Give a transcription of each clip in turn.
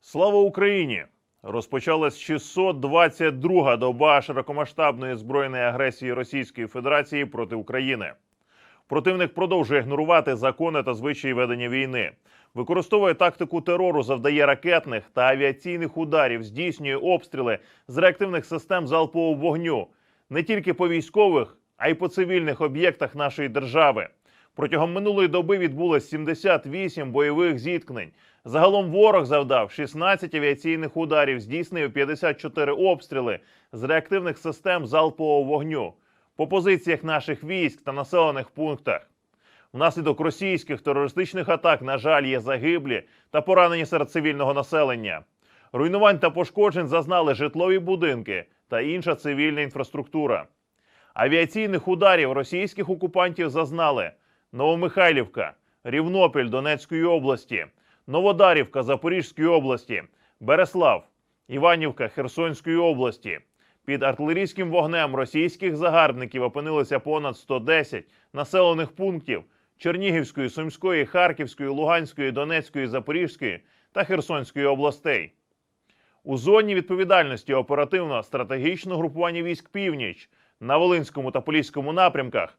Слава Україні! Розпочалась 622-га доба широкомасштабної збройної агресії Російської Федерації проти України. Противник продовжує ігнорувати закони та звичаї ведення війни, використовує тактику терору, завдає ракетних та авіаційних ударів, здійснює обстріли з реактивних систем залпового вогню не тільки по військових, а й по цивільних об'єктах нашої держави. Протягом минулої доби відбулось 78 бойових зіткнень. Загалом ворог завдав 16 авіаційних ударів, здійснив 54 обстріли з реактивних систем залпового вогню по позиціях наших військ та населених пунктах. Внаслідок російських терористичних атак, на жаль, є загиблі та поранені серед цивільного населення. Руйнувань та пошкоджень зазнали житлові будинки та інша цивільна інфраструктура. Авіаційних ударів російських окупантів зазнали Новомихайлівка, Рівнопіль Донецької області, Новодарівка Запорізької області, Береслав, Іванівка Херсонської області. Під артилерійським вогнем російських загарбників опинилося понад 110 населених пунктів Чернігівської, Сумської, Харківської, Луганської, Донецької, Запорізької та Херсонської областей. У зоні відповідальності оперативно-стратегічного групування військ Північ на Волинському та Поліському напрямках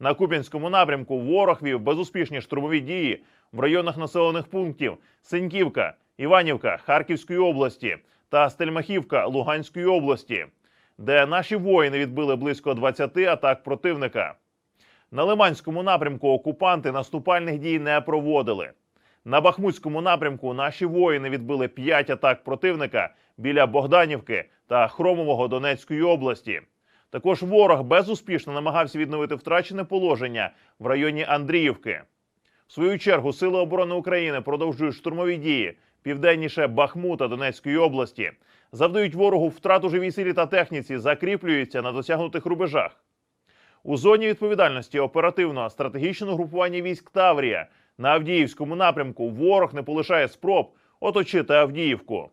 на Куп'янському напрямку ворог вів безуспішні штурмові дії в районах населених пунктів Синьківка, Іванівка Харківської області та Стельмахівка Луганської області, де наші воїни відбили близько 20 атак противника. На Лиманському напрямку окупанти наступальних дій не проводили. На Бахмутському напрямку наші воїни відбили 5 атак противника біля Богданівки та Хромового Донецької області. Також ворог безуспішно намагався відновити втрачене положення в районі Андріївки. В свою чергу Сили оборони України продовжують штурмові дії південніше Бахмута Донецької області, завдають ворогу втрат у живій силі та техніці, закріплюються на досягнутих рубежах. У зоні відповідальності оперативного стратегічного групування військ Таврія на Авдіївському напрямку ворог не полишає спроб оточити Авдіївку.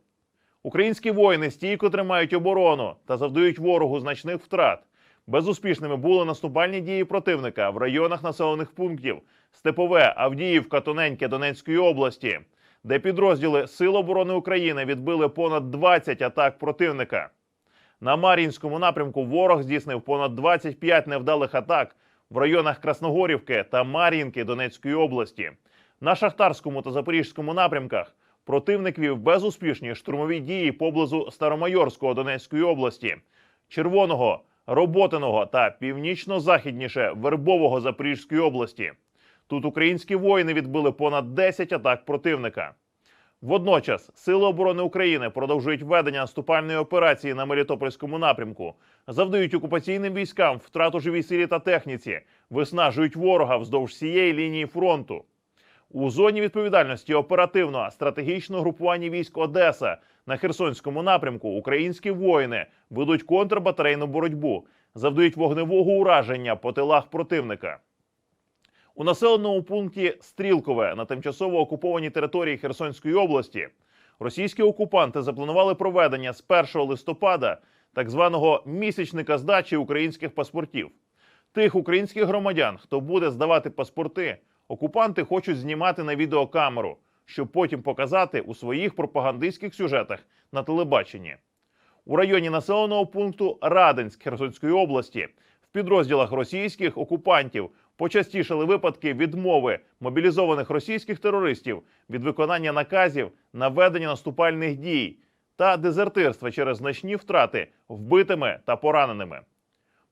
Українські воїни стійко тримають оборону та завдають ворогу значних втрат. Безуспішними були наступальні дії противника в районах населених пунктів Степове, Авдіївка, Тоненьке Донецької області, де підрозділи Сил оборони України відбили понад 20 атак противника. На Мар'їнському напрямку ворог здійснив понад 25 невдалих атак в районах Красногорівки та Мар'їнки Донецької області. На Шахтарському та Запорізькому напрямках противник вів безуспішні штурмові дії поблизу Старомайорського Донецької області, Червоного, Роботиного та північно-західніше Вербового Запорізької області. Тут українські воїни відбили понад 10 атак противника. Водночас Сили оборони України продовжують ведення наступальної операції на Мелітопольському напрямку, завдають окупаційним військам втрату живій силі та техніці, виснажують ворога вздовж всієї лінії фронту. У зоні відповідальності оперативного стратегічного групування військ Одеса на Херсонському напрямку українські воїни ведуть контрбатарейну боротьбу, завдають вогневого ураження по тилах противника. У населеному пункті Стрілкове на тимчасово окупованій території Херсонської області російські окупанти запланували проведення з 1 листопада так званого місячника здачі українських паспортів. Тих українських громадян, хто буде здавати паспорти, окупанти хочуть знімати на відеокамеру, щоб потім показати у своїх пропагандистських сюжетах на телебаченні. У районі населеного пункту Раденськ Херсонської області в підрозділах російських окупантів почастішали випадки відмови мобілізованих російських терористів від виконання наказів на ведення наступальних дій та дезертирства через значні втрати вбитими та пораненими.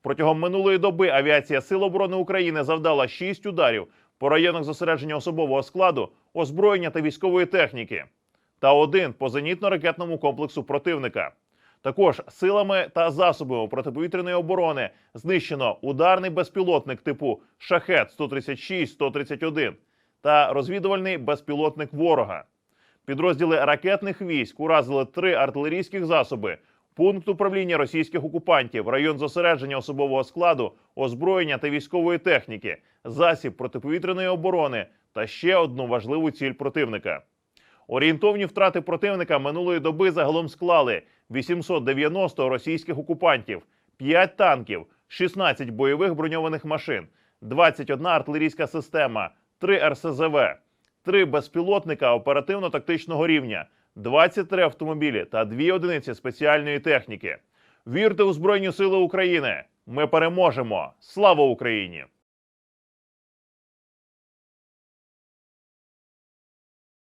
Протягом минулої доби авіація Сил оборони України завдала 6 ударів по районах зосередження особового складу, озброєння та військової техніки, та один по зенітно-ракетному комплексу противника. Також силами та засобами протиповітряної оборони знищено ударний безпілотник типу Шахет 136 131 та розвідувальний безпілотник ворога. Підрозділи ракетних військ уразили три артилерійських засоби пункт управління російських окупантів, район зосередження особового складу, озброєння та військової техніки, засіб протиповітряної оборони та ще одну важливу ціль противника. Орієнтовні втрати противника минулої доби загалом склали 890 російських окупантів, 5 танків, 16 бойових броньованих машин, 21 артилерійська система, 3 РСЗВ, 3 безпілотника оперативно-тактичного рівня, 23 автомобілі та 2 одиниці спеціальної техніки. Вірте у Збройні Сили України! Ми переможемо! Слава Україні!